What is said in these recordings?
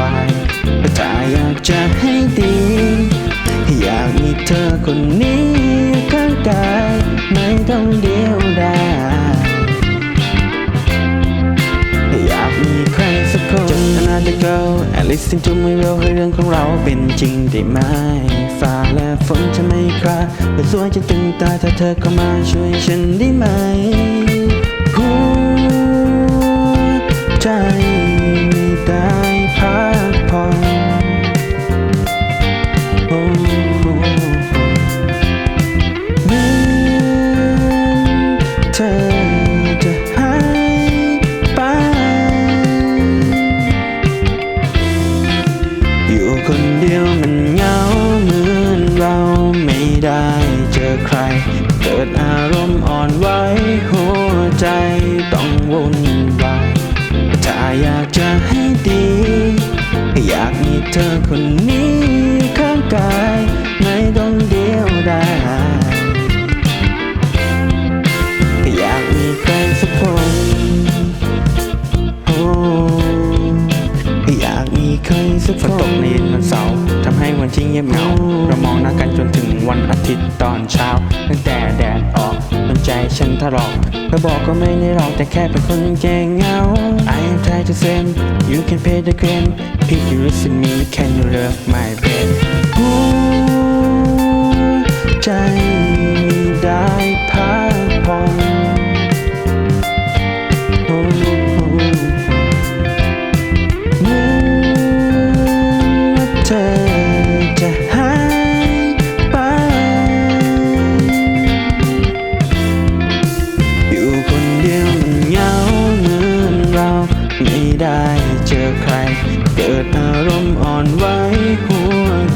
วายแต่อยากจะให้ดี อยากมีเธอคนนี้ข้างกายไม่ต้องเดียวดายอยากมีใครสักคน Just another girl and listen to my will ให้เรื่องของเราเป็นจริงได้ไหมฟ้าและฝนจะไม่คราแต่สวยจะตึงตาถ้าเธอเข้ามาช่วยฉันได้ไหม ธอจะหายไปอยู่คนเดียวมันเหงาเหมือนเราไม่ได้เจอใคร เกิดอารมณ์อ่อนไหวหัวใจต้องวุ่นวายถ้าอยากจะให้ดี อยากมีเธอคนนี้ข้างกาย ไม่ต้องเดียวดาย วันที่เงียบเหงา เรามองหน้ากันจนถึงวันอาทิตย์ตอนเช้า ตั้งแต่แดดออกมันใจฉันทะเลาะเธอบอกก็ไม่ได้หรอกแต่แค่เป็นคนแก่เงา I am trying to send you can pay the game if you listen me can you love my babe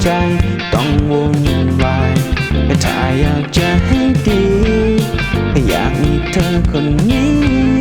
ใจต้องวุ่นวายแต่ถ้าอยากจะให้ดี อยากมีเธอคนนี้